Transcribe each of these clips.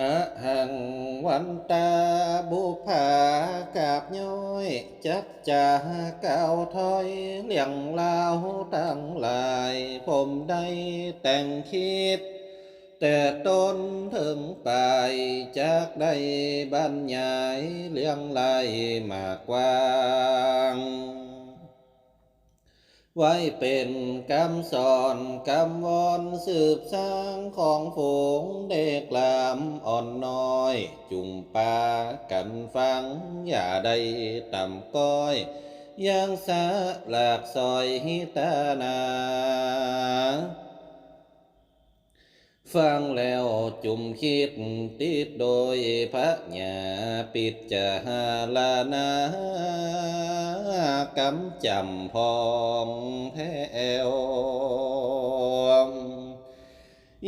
อะหังวันตาบุภากาบย้อยจักจาก่าวถอยเลี่ยงล ไว้เป็นคำสอนคำวอนสืบสร้างของฝูงเด็กลามอ่อนน้อย จุ่มปากันฟัง อย่าได้ต่ำก้อยยังสาหลากซอยฮิตานา ฟังแล้วจุ่มคิดติดโดยพระญาปิดจาลานากำจำพองแถว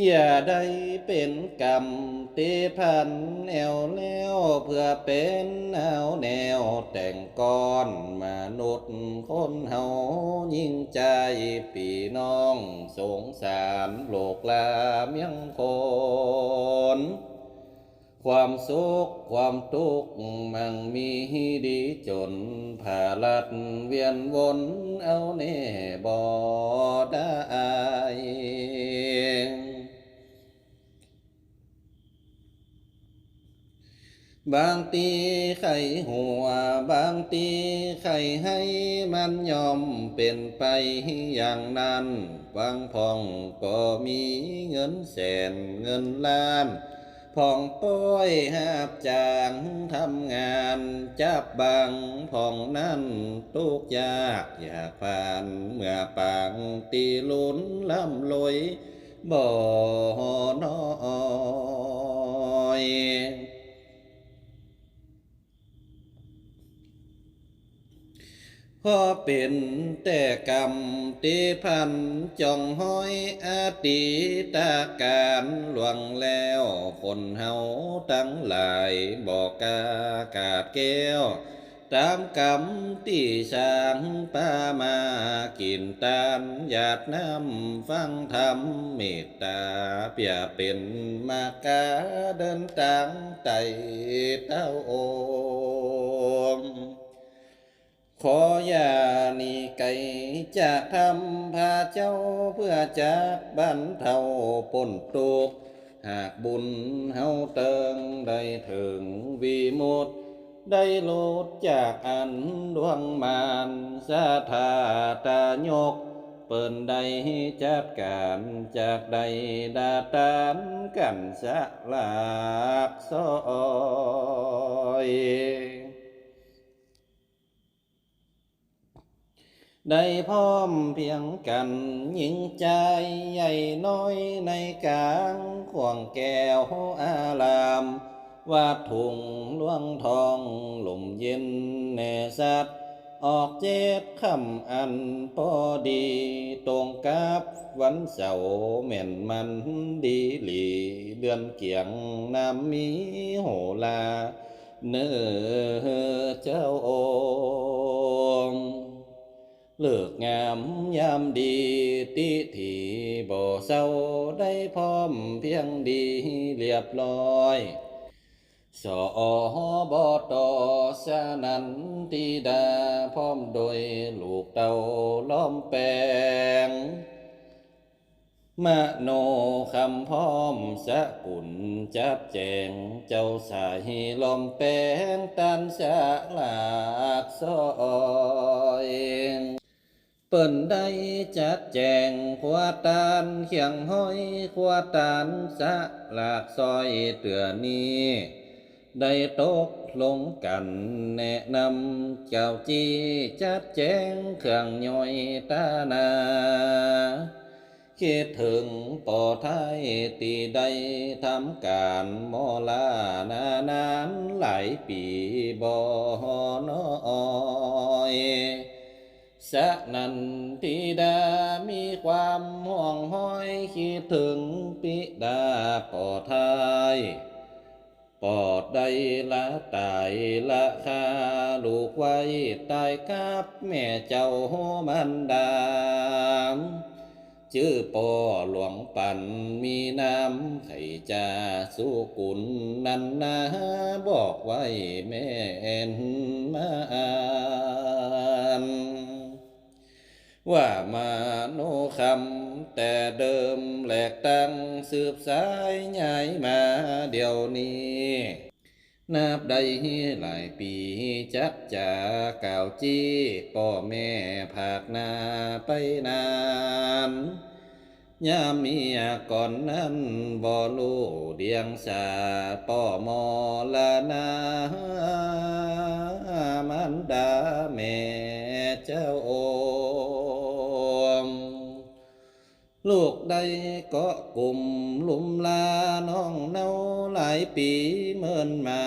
อย่าได้เป็นกรรม ตีพันแนวแล้วเพื่อเป็นแนวแนวแต่งก้อนมนุษย์คนเฮายิ่งใจปีน้องสงสารโลกลาเมียงคนความสุขความทุกข์มั่งมีดีจนผาลัดเวียนวนเอาแน่บ่ได้ บางตีไข่หัว บางตีไข่ให้มันยอมเป็นไปอย่างนั้น บางพองก็มีเงินแสนเงินล้านพองป้อยหาบจางทำงานจับบางพองนั้นทุกยากอยากผ่านเมื่อปางตีลุ้นล่ำลอยบ่น้อย พอเป็นแต่กรรมตีพันจองห้อยอติตาการหลวงแล้วคนเฮาตั้งหลายบอกกากาดแก้ว ตามกรรมที่ช้างป้ามากินตานหยาดน้ำฟังธรรมเมตตาเปียเป็นมากาเดินตางไต่เต้าโอม ขออย่าหนีไก่จะทำพาเจ้าเพื่อจะบรรเทาปนตุก หากบุญเฮาเติงได้ถึงวีมุตได้โลดจากอันดวงมานสาธาตายก เปิ้นใดจัดการจากใดดาตานกันสะลากซอย ได้พร้อมเพียงกันหญิงใจใหญ่น้อยในกลางขวงแก้วอารามวาดถุงล้วงทองลมเย็นแน่สัตว์ออกเจ็ดคำอันพอดีตรงกับวันเสาร์แม่นมันดีหลีเดือนเกียงน้ำมีโหลาเนื้อเจ้าโอ เลิกงามยามดีติทีบ่เศร้าได้พร้อมเพียงดีเรียบร้อยสอบตสนันติดาพร้อมโดยลูกเต่าล้อมแปลงมโนคำพร้อมสะกุลจับแจงเจ้าสายลมแปลงตันสะลากซอย เปิ้นได้จัดแจงขวาตานเขียงห้อยขวาตานสะหลากซอยเตือนี้ ได้ตกลงกันแนะนำเจ้าจีจัดแจงเครื่องย่อยตานาคิดถึงป่อไทยตีได้ทำการมอลานานานหลายปีบ่น้อย สะนันทิดามีความห่วงห้อยคิดถึงปิดาปอดทายปอดใดละตายละคาลูกไว้ตายกับแม่เจ้าโมันดามชื่อปอหลวงปันมีน้ำไข่จาสุกุลนันนาบอกไว้แม่นมาอ่า ว่ามาโนคำแต่เดิมแหลกตั้งสืบสายใหญ่มาเดี๋ยวนี้ นับได้หลายปีจักจาก่าวจี้พ่อแม่ผากนาไปนานยามเมียก่อนนั้นบ่รู้เดียงสาป่อมอละนามันดาแม่เจ้าโอ ลูกใดก็กลุ่มลุมลาน้องเนาหลายปีเมินมา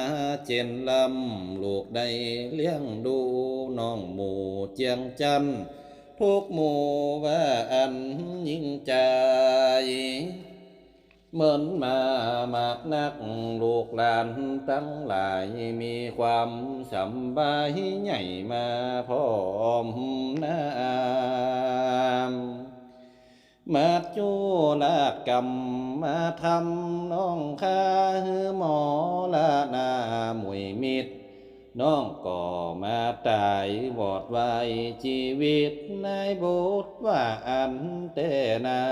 เจนลำลูกใดเลี้ยงดูน้องหมู่เจียงจันทุกหมู่ว่าอันยิ่งใจเหมือนมามากนักลูกหลานตั้งหลายมีความสำบายใหญ่มาพร้อมน้า มาจูลาดกรรมมาทำน้องข้าหือหมอละนามวยมิตรน้องก็มาตายวอดไว้ชีวิตในบุตรว่าอันเตนา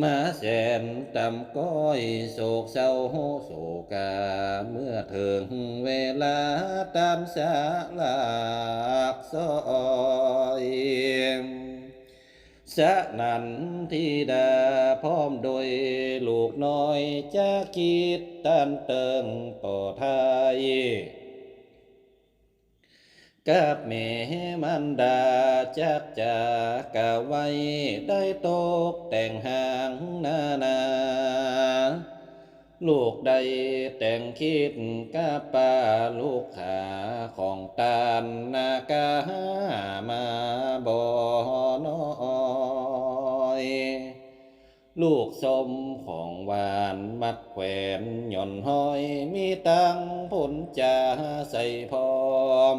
มาแสนตำก้อยโศกเศร้าโศกา เมื่อถึงเวลาตามสาลากซอย ชะนันทิดาพร้อมโดยลูกน้อยจะคิดตันเติงต่อไทยกับแม่มันดาจักจากะไว้ได้ตกแต่งหางนานา ลูกใดแต่งคิดกับป้าลูกขาของตาลนากามาบ่น้อยลูกสมของหวานมัดแขวนหย่อนห้อยมีตังผลจาใส่พร้อม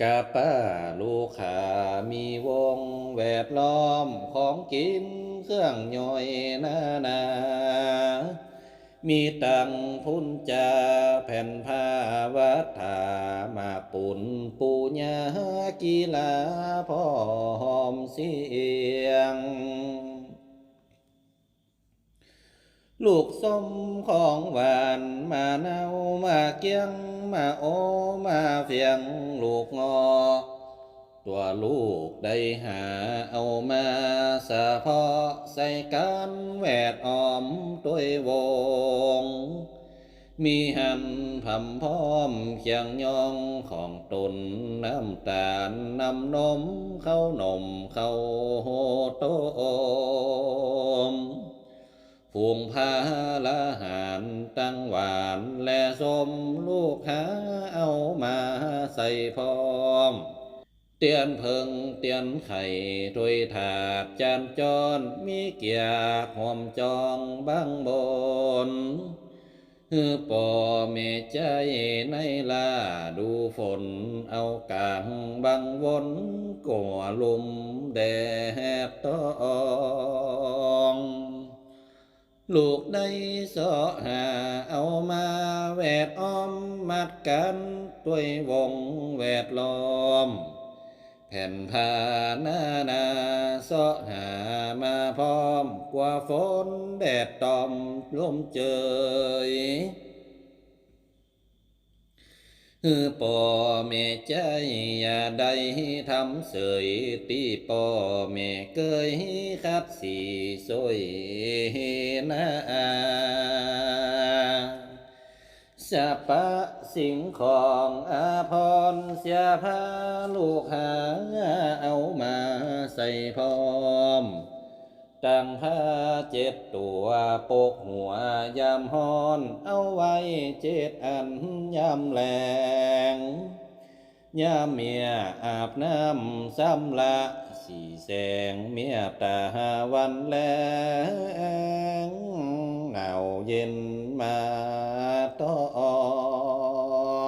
กาป้าลูกขามีวงแวดล้อมของกินเครื่องย่อยนานา มีตังพุนจาแผ่นผ้าวัฏฐามาปุ่นปูญากีฬาพร้อมเสียง ลูกส้มของหวานมาเนามาเกียงมาโอมาเฟียงลูกงอ ตัวลูกได้หาเอามาสะพาะใส่กันแวดอ้อมตัยวง มีหันพำพร้อมเคียงยองของตนน้ำตาลน้ำนมเข้านมเข้าโหต้ม งพาละหารตั้งหวานและสมลูกหาเอามาใส่พร้อม เตียนเพิงเตียนไข่ถ้วยถาดจานจอนมีเกียร์หอมจองบางบนฮือปอเมใจในลาดูฝนเอากลางบางวนก่อลุมแดดตอง ลูกได้สอหาเอามาแวดอ้อมมัดกันด้วยวงแวดล้อม แผ่นผานานาสอหามาพร้อมกว่าฝนแดดตอมลมเจย ฮือปอเมใจอย่าได้ทำเสยตีปอเมเกยคัดสีสวยนาสะปะสิ่งของอาพรเสียพาลูกหาเอามาใส่พร้อม ตั้งผ้าเจ็ดตัวปกหัวยามฮ้อน เอาไว้เจ็ดอันยามแลงยามเมียอาบน้ำซ้ำละสีแสงเมียตาวันแลงหนาวเย็นมาต้อ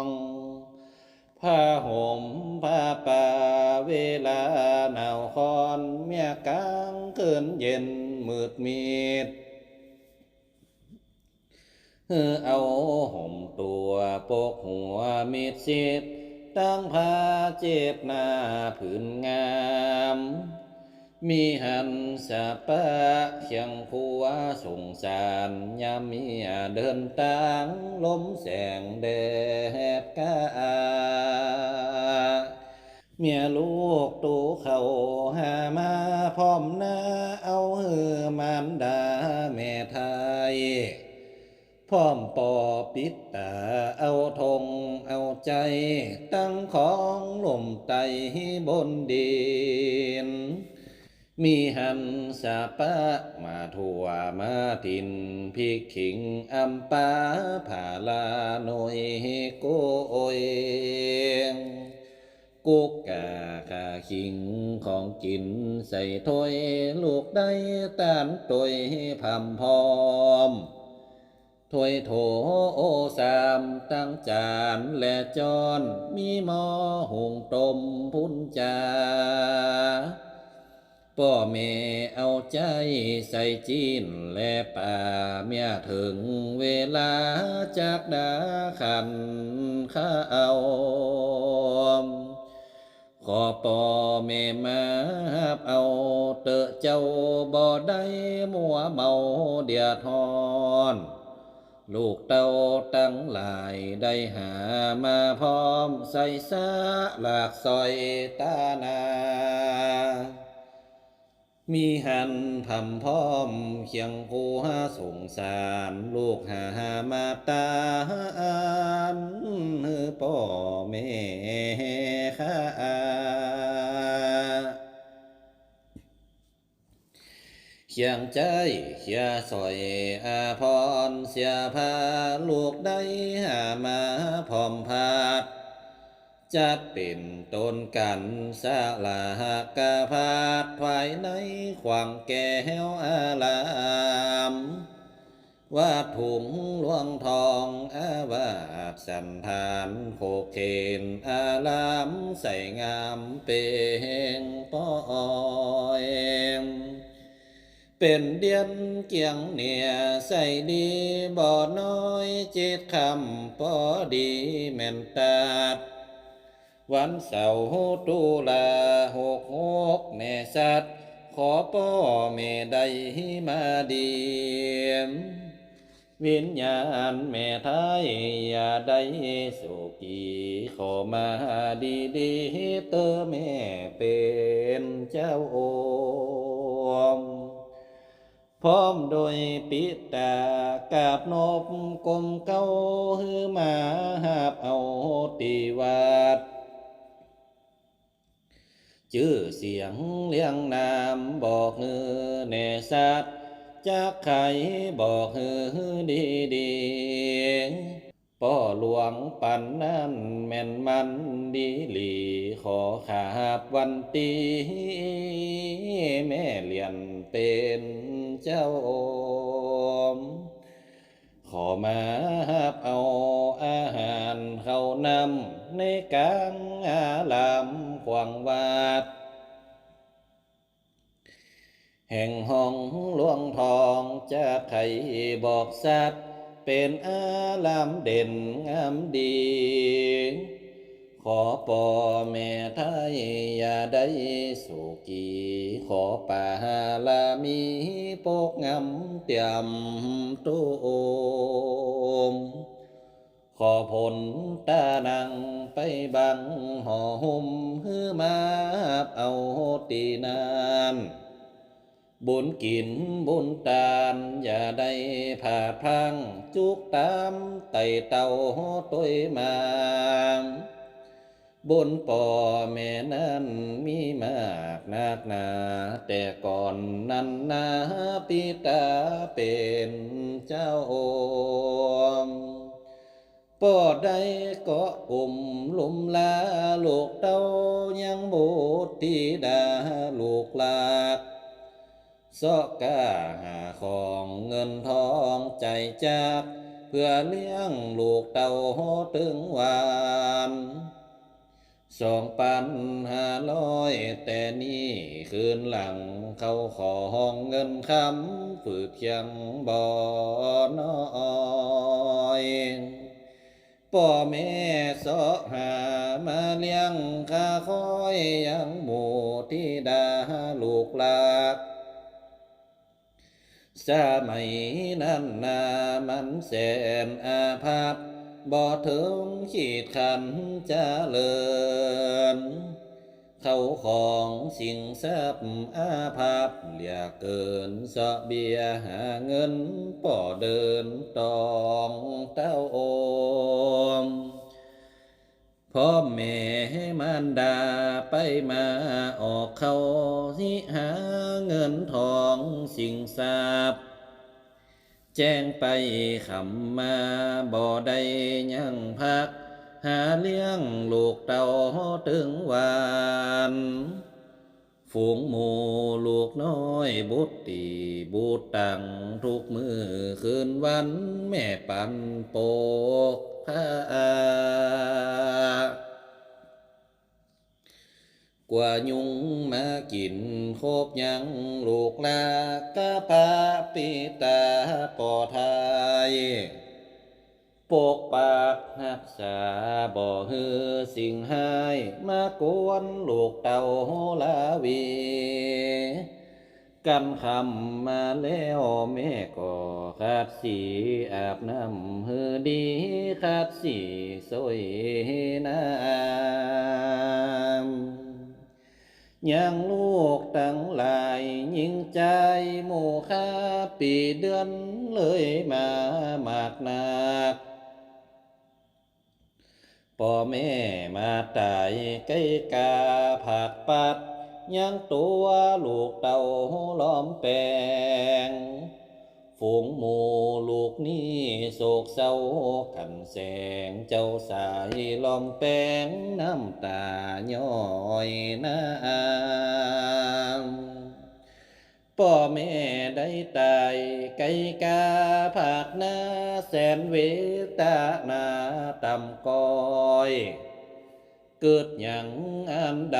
งผ้าห่ม พระป่าเวลาหนาวคอนเมียกลางคืนเย็นมืดมิดเออเอาห่มตัวปกหัวมิดชิดตั้งพาเจ็บหน้าผืนงาม มีหันสะปะเคียงผัวสงสารยามเมียเดินตางลมแสงแดดกาเมียลูกตูเขาหามาพร้อมหน้าเอาเฮือมารดาแม่ไทยพร้อมปอปิดตาเอาทงเอาใจ ตั้งของลมไตบนดิน มีหันสาปะมาทั่วมาทินพิกขิงอัมปาผาลาโนยโกยกุกกาคาคิงของกินใส่ถ้วยลูกได้ตานตวยพำพร้อมถ้วยโถโอสามตั้งจานและจอนมีหม้อหุงต้มพุนจา พ่อแม่เอาใจใส่จีนและป่าเมียถึงเวลาจากดาขันข้าเอาขอปอแม่มาหับเอาเตอะเจ้าบ่ได้มัวเมาเดียทอนลูกเต้าตั้งหลายได้หามาพร้อมใส่สาหลากซอยตานา มีหันพำพร้อมเคียงผู้หาสงสารลูกหามาตานเฮือพ่อแม่ข้าเคียงใจเขียสอยอาพรเสียพาลูกได้หามาพร้อมพาด จัดเป็นต้นกันสาลากาพาดภายในขวางแก้วอารามว่าถุงหลวงทองอาวาสสันทานโคเคนอารามใส่งามเป็นป้อยเป็นเดียนเกียงเนี่ยใส่ดีบ่อน้อยเจ็ดคำพอดีแม่นตาด วันเสาร์ตุลาหกหกแม่สัตขอพ่อแม่ได้มาเดียมวิญญาณแม่ไทยอย่าได้สุกีขอมาดีดีๆเตอแม่เป็นเจ้าโอมพร้อมโดยปิตากาบนบกลมเก้าฮือมาหาบเอาตีวัด ชื่อเสียงเลี้ยงนามบอกเฮือแน่สัตจากใครบอกเฮือดีดีป่อหลวงปันนั้นแม่นมันดีหลีขอขาบวันตีแม่เลียนเป็นเจ้าโอม ขอมาหับเอาอาหารเข้านำ ในกางอาลามขวางวาด แห่งห้องหลวงทองจะไขบอกสัตว์เป็นอาลามเด่นงามดี ขอป่อแม่ไทยอย่าได้สุกีขอป่าลามีโปกงามเตียมตุม ขอผลตานังไปบังห่อหุ้มฮือมาเอาตีนานบุญกินบุญตาน อย่าได้ผ่าพลังจุกตามไต่เต่าต้วยมาบุญป่อแม่นั้นมีมากนักหนา แต่ก่อนนั้นนาปิตาเป็นเจ้าโอม ป่อได้ก็อุ่มลุมลาลูกเต้ายังบูดที่ดาลูกลาสอกกาหาของเงินทองใจจากเพื่อเลี้ยงลูกเต่าถึงวานสองพันห้าร้อยแต่นี่คืนหลังเขาขอห้องเงินคำฝึกยังบ่น้อย พ่อแม่สอหามาเลี้ยงข้าคอยยังหมู่ที่ดาลูกหลากสมัยนั้นนามันแสนอาภัพบ่ถึงขีดขันจะเลิน เขาของสิ่งทรัพย์อาภัพเหลือเกินสะเบียหาเงินป่อเดินตองเต้าโอมพ่อแม่มารดาไปมาออกเขาสิหาเงินทองสิ่งทรัพย์แจ้งไปคำมาบ่ได้ยังพัก หาเลี้ยงลูกเต่าถึงวานฝูงหมูลูกน้อยบุตรตีบูตรตังทุกมือคืนวันแม่ปันโปกพากว่ายุงมากินโคบยังลูกลากะพาปิตาปอทาย ปกปากหักษาบ่ฮือสิ่งหายมากวนลูกเต่าลาวีกันคำมาแล้วแม่ก็ขาดสีอาบน้ำฮือดีขาดสีสวยน้ำยังลูกตั้งหลายยิ่งใจหมู่ข้าปีเดือนเลยมามากนัก พ่อแม่มาตายใกล้กาผักปัดยังตัวลูกเต่าล้อมแปงฝูงหมูลูกนี่โศกเศร้ากันแสงเจ้าสายล้อมแปงน้ำตาย้อยน้ำ พ่อแม่ได้ตายไก่กาภาคนาแสนเวตานาต่ำก้อยเกิดอย่างอันใด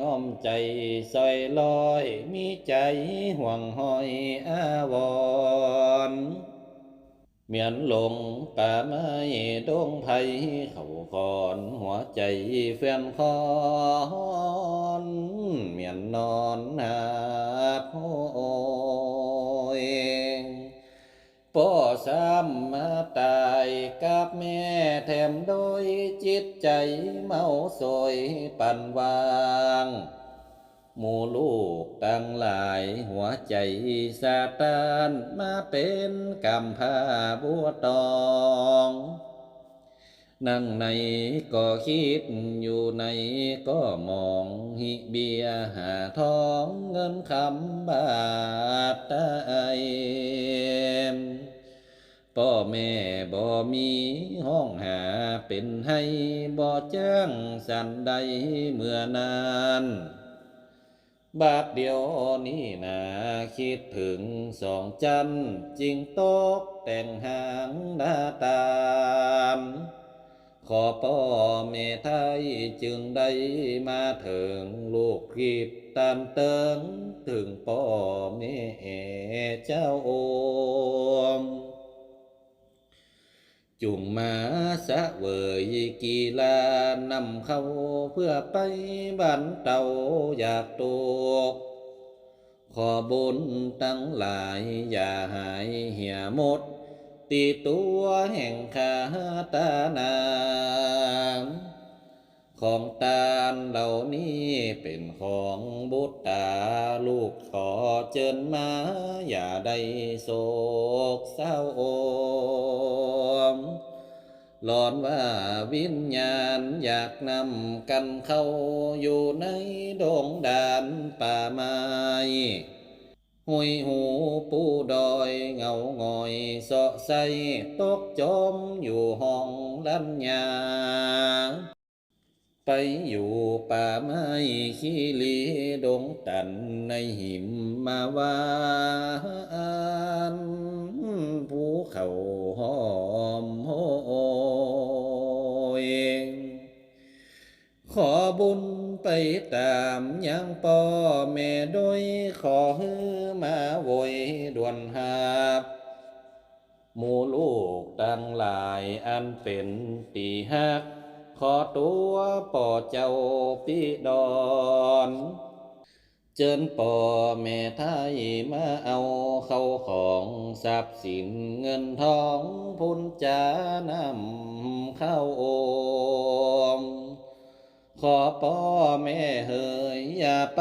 ง้อมใจซอยลอย มีใจห่วงหอยอาวร เมียนหลงป่าไม้ดงไผ่เขาคอนหัวใจแฟนคอนเมียนนอนนาโอยพ่อซ้ำมาตายกับแม่แถมโดยจิตใจเมาสวยปันวาง หมู่ลูกตั้งหลายหัวใจสาตานมาเป็นกำพร้าบัวตองนั่งในก็คิดอยู่ในก็มองหิเบียหาทองเงินคำบาทไตพ่อแม่บ่มีห้องหาเป็นให้บ่จ้างสันใดเมื่อนาน บาทเดียวนี้นาคิดถึงสองจันจริงตกแต่งหางหน้าตามขอพ่อแม่ไทยจึงได้มาถึงลูกรีบตามเติงถึงพ่อแม่เจ้าโอ จุงมาสะเวยกีลานำเข้าเพื่อไปบ้านเต่าอยากตกขอบุญตั้งหลายอย่าหายเหี่ยหมด ตีตัวแห่งคาตานาง ของตาลเหล่านี้เป็นของบุตรตาลูกขอเจิญมา อย่าได้โศกเศร้าโอมหลอนว่าวิญญาณอยากนำกันเข้าอยู่ในดงดานป่าไม้หุยหูปูดอยเงางอยเสาะใสตกจมอยู่ห้องลันยา ไปอยู่ป่าไม้ขี้ลีดงตันในหิมมาวานภูเขาหอมโหยขอบุญไปตามยังป่อแม่โดยขอฮือมาโวยด่วนหาบหมูลูกตั้งหลายอันเป็นตีหัก ขอตัวป่อเจ้าปีดอนเจิญป่อแม่ไทยมาเอาเข้าของทรัพย์สินเงินทองพุนจานำเข้าโอม ขอพ่อแม่เฮยอย่าไป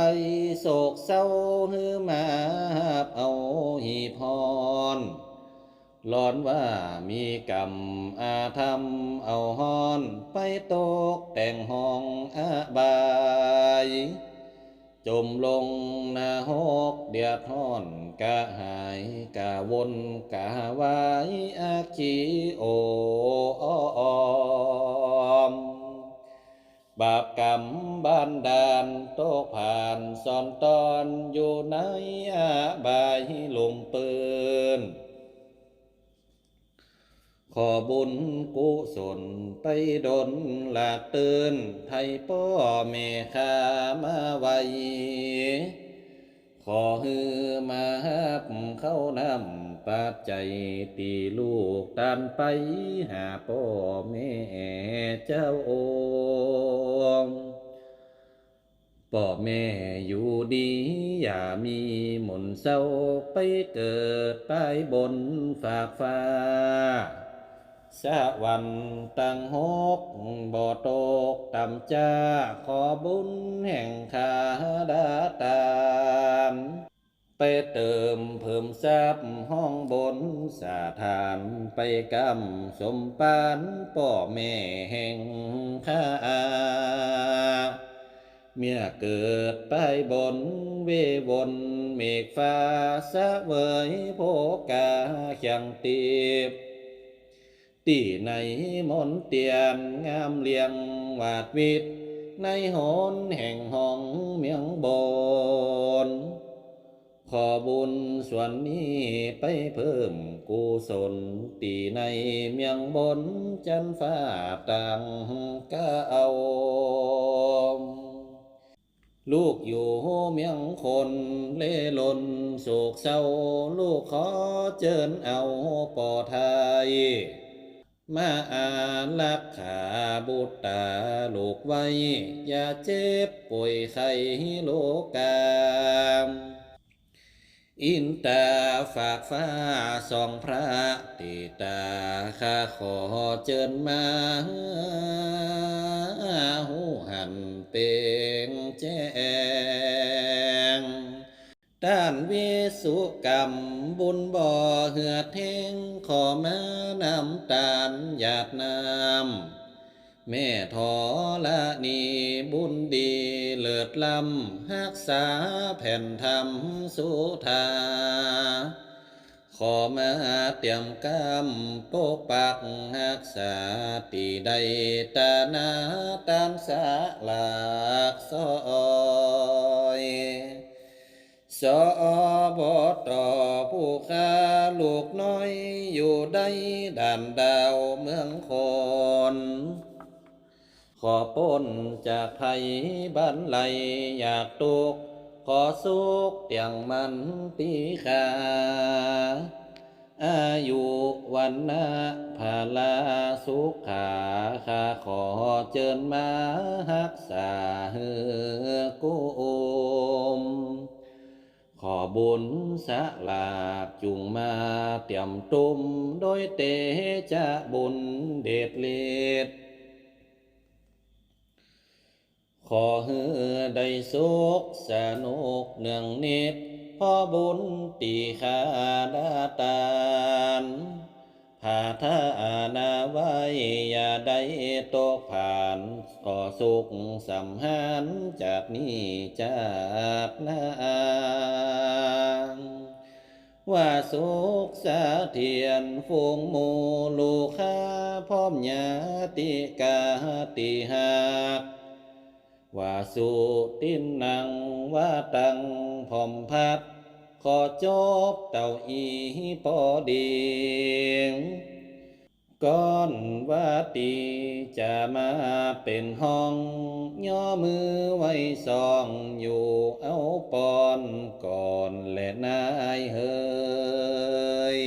โศกเศร้าฮือมาเอาหีพร ร้อนว่ามีกรรมอาธรรมเอาหอนไปตกแต่งห้องอาบาย จมลงนาหกเดียดห้อนกะหายกะวนกะวายอาคีโออมบาปกรรมบ้านดานโตกผ่านสอนตอนอยู่ในอาบายลมปืน ขอบุญกุศลไปดนหลากเตือนไทยพ่อแม่ข้ามาไว้ขอฮือมาฮับเข้านำปัจจัยตีลูกตานไปหาพ่อแม่เจ้าองพ่อแม่อยู่ดี อย่ามีหมุนเศร้าไปเกิดไปบนฝากฟ้า สวรรค์ตั้งหกบ่ตกต่ำจ้าขอบุญแห่งขาดาตามไปเติมเพิ่มทรัพย์ห้องบนสาทานไปกำสมปานพ่อแม่แห่งข้าเมื่อเกิดไปบนเววนเมฆฟ้าสะเวยโภกาเขียงตีบ ตีในมนเตียนงามเลียงวาดวิตในหนแห่งห้องเมียงบน ขอบุญส่วนนี้ไปเพิ่มกุศลตีในเมียงบนจันฟ้าต่างกะเอาลูกอยู่เมียงคนเล่ลนโศกเศร้า ลูกขอเจิญเอาปอไทย มาอาลักขาบุตรตาลูกไว้ อย่าเจ็บป่วยไข้โลกามอินตาฝากฟ้าสองพระติตาข้าขอเจิญมาหูหันเป่งแจ้ง ด้านวิสุกรรมบุญบ่อเหือดแห้งขอมานำตาลหยาดน้ำแม่ทอละนีบุญดีเลิศลำหักษาแผ่นธรรมสุธาขอมาเตรียมกรรมปกปักหักษาตีใดตานาตานสาลากซอ สอบต่อผู้ค้าลูกน้อยอยู่ได้ด่านดาวเมืองคนขอป้นจากไทยบ้านไหลอยากตุก ขอสุขเตียงมันปีคาอายุวันนะภาลาสุขาข้าขอเจิญมาหักษาเฮือกุม ขอบุญสะลากจุงมาเตรียมตุมโดยเตจะบุญเดชเลดขอเฮือได้สุขสนุกเนืองนิดพ่อบุญตีขาดาตา นผาทานาไว้อย่าได้ตกผ่านขอสุขสัมหันจากนี้จากนางว่าสุขสาเทียนฟูงมูลูกค้าพร้อมญาติกาติหักว่าสุตินังว่าตังพอมพัด ขอจบเต่าอีพอดีก้อนวาตีจะมาเป็นห้อง ย่อมือไว้ซองอยู่เอาปอนก่อนและนายเฮย